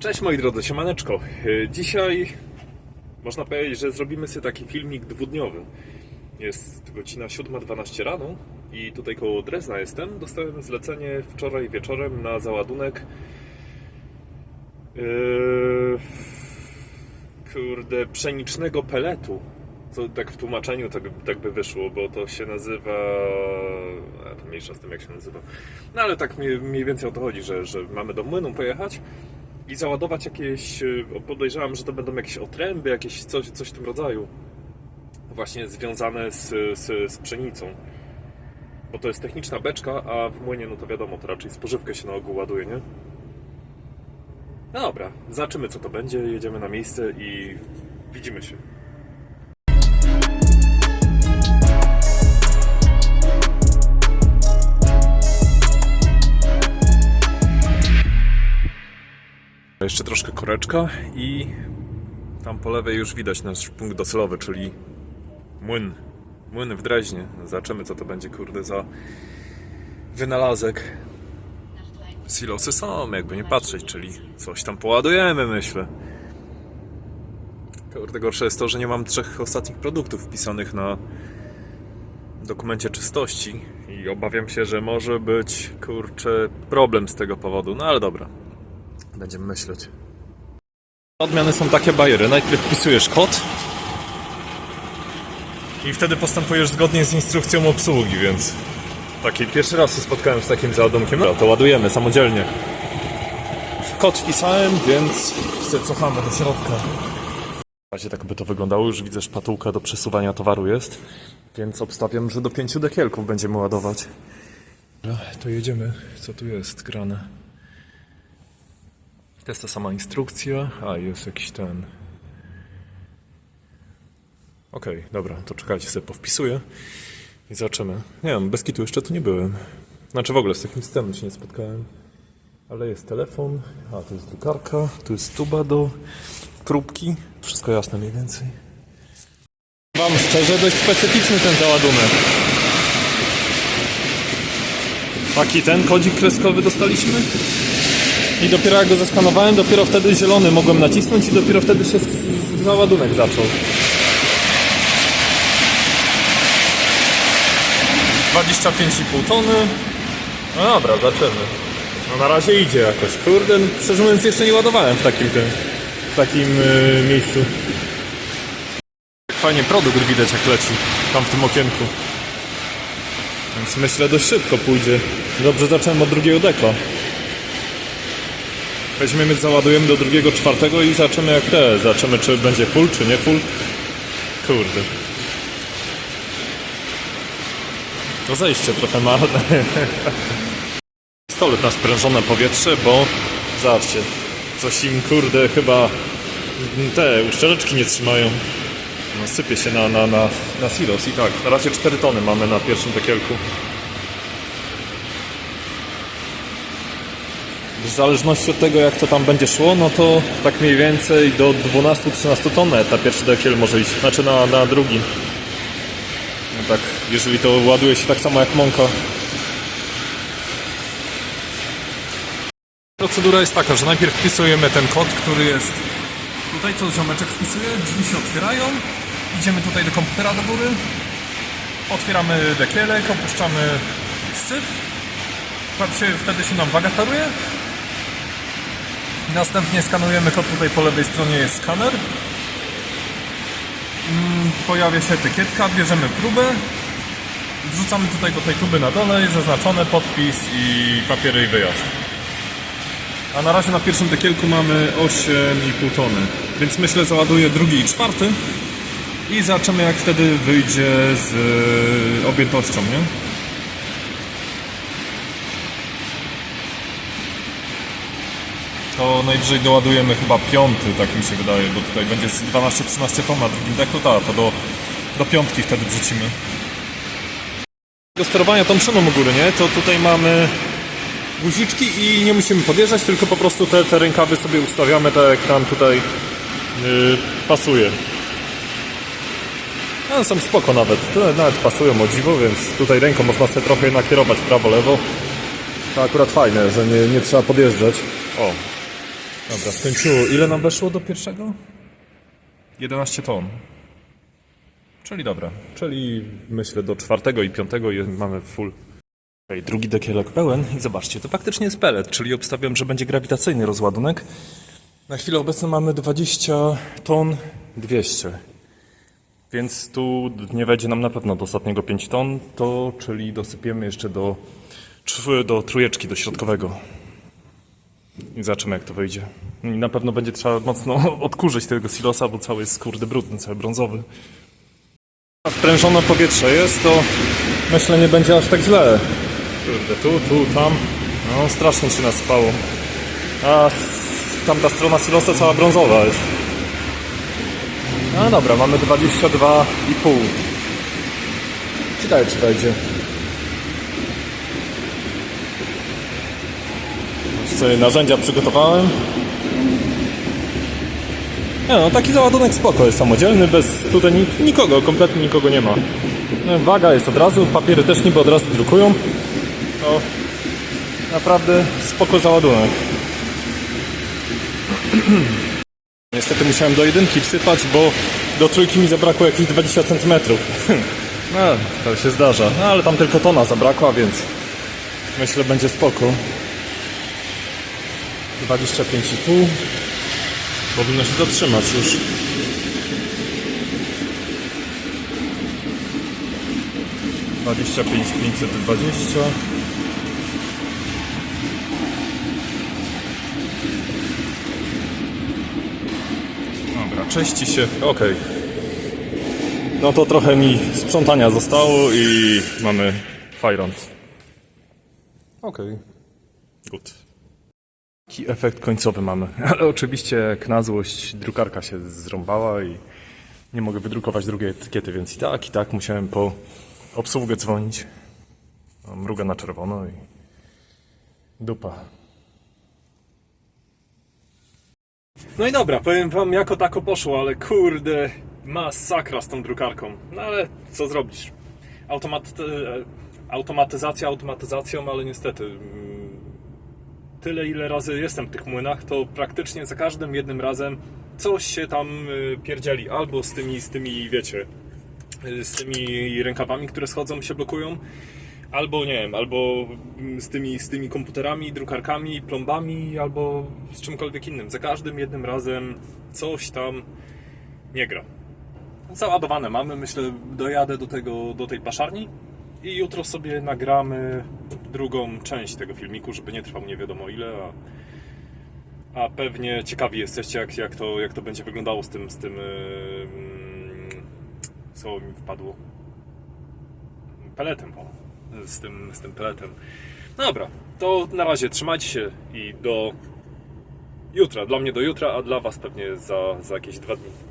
Cześć moi drodzy, siemaneczko. Y, Dzisiaj można powiedzieć, że zrobimy sobie taki filmik dwudniowy. Jest godzina 7.12 rano i tutaj koło Drezna jestem. Dostałem zlecenie wczoraj wieczorem na załadunek yy, kurde, pszenicznego peletu. Co tak w tłumaczeniu tak, tak by wyszło, bo to się nazywa. A to mniejsza z tym, jak się nazywa. No ale tak mniej, mniej więcej o to chodzi, że, że mamy do młynu pojechać i załadować jakieś. y, Podejrzewam, że to będą jakieś otręby, jakieś coś, coś w tym rodzaju. Właśnie związane z, z, z pszenicą. Bo to jest techniczna beczka, a w młynie, no to wiadomo, to raczej spożywkę się na ogół ładuje, nie? No dobra, zobaczymy co to będzie, jedziemy na miejsce i widzimy się. Jeszcze troszkę koreczka i tam po lewej już widać nasz punkt docelowy, czyli młyn. Młyn w Dreźnie. Zobaczymy co to będzie, kurde, za wynalazek. Silosy są, jakby nie patrzeć, czyli coś tam poładujemy, myślę. Kurde, gorsze jest to, że nie mam trzech ostatnich produktów wpisanych na dokumencie czystości i obawiam się, że może być, kurczę, problem z tego powodu, no ale dobra. Będziemy myśleć. Odmiany są takie bajery. Najpierw wpisujesz kod i wtedy postępujesz zgodnie z instrukcją obsługi, więc taki pierwszy raz się spotkałem z takim załadunkiem. No to ładujemy samodzielnie. Kod wpisałem, więc się cofamy do środka. W razie tak by to wyglądało, już widzę szpatułka do przesuwania towaru jest, więc obstawiam, że do pięciu dekielków będziemy ładować. Dobra, to jedziemy. Co tu jest grane? To jest ta sama instrukcja, a jest jakiś ten. Okej, dobra, to czekajcie, sobie powpisuję i zobaczymy. Nie wiem, bez kitu jeszcze tu nie byłem. Znaczy w ogóle z takim systemem się nie spotkałem. Ale jest telefon, a tu jest drukarka, tu jest tuba do próbki. Wszystko jasne mniej więcej. Wam szczerze, dość specyficzny ten załadunek. Taki ten kodzik kreskowy dostaliśmy? I dopiero jak go zeskanowałem, dopiero wtedy zielony mogłem nacisnąć i dopiero wtedy się załadunek zaczął. 25,5 tony. No dobra, zaczynamy. No na razie idzie jakoś. Kurde, no, szczerze mówiąc jeszcze nie ładowałem w takim w takim y, miejscu. Fajnie produkt widać jak leci tam w tym okienku. Więc myślę dość szybko pójdzie. Dobrze zacząłem od drugiego dekla. Weźmiemy, załadujemy do drugiego, czwartego i zobaczymy jak te. Zobaczymy czy będzie full, czy nie full. Kurde. To zejście trochę marne. Pistolet na sprężone powietrze, bo zobaczcie, coś im kurde chyba te uszczeleczki nie trzymają. No, sypie się na, na, na, na silos i tak, na razie 4 tony mamy na pierwszym tekielku. W zależności od tego jak to tam będzie szło, no to tak mniej więcej do 12-13 ton na pierwszy dekiel może iść, znaczy na, na drugi. No tak, jeżeli to ładuje się tak samo jak mąka. Procedura jest taka, że najpierw wpisujemy ten kod, który jest tutaj, co ziomeczek wpisuje, drzwi się otwierają, idziemy tutaj do komputera do góry, otwieramy dekielek, opuszczamy się, wtedy się nam waga taruje, następnie skanujemy kod, tutaj po lewej stronie jest skaner, pojawia się etykietka, bierzemy próbę, wrzucamy tutaj do tej tuby na dole, jest zaznaczone podpis i papiery i wyjazd. A na razie na pierwszym dekielku mamy 8,5 tony, więc myślę załaduję drugi i czwarty i zobaczymy jak wtedy wyjdzie z e, objętością, nie? To najwyżej doładujemy chyba piąty, tak mi się wydaje, bo tutaj będzie z 12-13 ton na drugim deku, tak, to do, do piątki wtedy wrzucimy. Do sterowania tą szyną u góry, nie? To tutaj mamy guziczki i nie musimy podjeżdżać, tylko po prostu te, te rękawy sobie ustawiamy tak jak nam tutaj yy, pasuje. No, są spoko nawet, te nawet pasują o dziwo, więc tutaj ręką można sobie trochę nakierować prawo-lewo. To akurat fajne, że nie, nie trzeba podjeżdżać. O, Dobra, skończyło. Ile nam weszło do pierwszego? 11 ton. Czyli dobra. Czyli myślę do czwartego i piątego mamy full. Okay, drugi dekielek pełen i zobaczcie, to faktycznie jest pelet, czyli obstawiam, że będzie grawitacyjny rozładunek. Na chwilę obecną mamy 20 ton 200. Więc tu nie wejdzie nam na pewno do ostatniego 5 ton, to czyli dosypiemy jeszcze do, do trójeczki, do środkowego. I zobaczymy jak to wyjdzie. I na pewno będzie trzeba mocno odkurzyć tego silosa, bo cały jest kurde brudny, cały brązowy. A sprężone powietrze jest, to myślę nie będzie aż tak źle. Kurde, tu, tu, tam. No strasznie się nas spało. A tamta strona silosa cała brązowa jest. No dobra, mamy 22,5. Ciekawe czy wejdzie. Narzędzia przygotowałem. Nie no, taki załadunek spoko jest samodzielny, bez tutaj nik- nikogo, kompletnie nikogo nie ma. No, Waga jest od razu, papiery też niby od razu drukują. No, naprawdę spoko załadunek. Niestety musiałem do jedynki wsypać, bo do trójki mi zabrakło jakieś 20 cm. No, to się zdarza. No, ale tam tylko tona zabrakła, więc myślę będzie spoko. 25,5 Powinno się zatrzymać już. Dwadzieścia pięć pięćset dwadzieścia. Dobra, czyści się. Okej. No to trochę mi sprzątania zostało i mamy fajrant. Okej. Good. Taki efekt końcowy mamy. Ale oczywiście na złość drukarka się zrąbała i nie mogę wydrukować drugiej etykiety, więc i tak, i tak musiałem po obsługę dzwonić. Mruga na czerwono i dupa. No i dobra, powiem wam jako tako poszło, ale kurde, masakra z tą drukarką. No ale co zrobisz? Automat, e, automatyzacja automatyzacją, ale niestety mm, tyle ile razy jestem w tych młynach, to praktycznie za każdym jednym razem coś się tam y, pierdzieli. Albo z tymi, z tymi, wiecie, y, z tymi rękawami, które schodzą, się blokują, albo nie wiem, albo mm, z tymi, z tymi komputerami, drukarkami, plombami, albo z czymkolwiek innym. Za każdym jednym razem coś tam nie gra. Załadowane mamy, myślę, dojadę do, tego, do tej paszarni i jutro sobie nagramy drugą część tego filmiku, żeby nie trwał nie wiadomo ile, a, a pewnie ciekawi jesteście, jak, jak, to, jak to będzie wyglądało z tym, z tym yy, co mi wpadło, peletem, o, z tym, z tym peletem. No dobra, to na razie trzymajcie się i do jutra, dla mnie do jutra, a dla Was pewnie za, za jakieś dwa dni.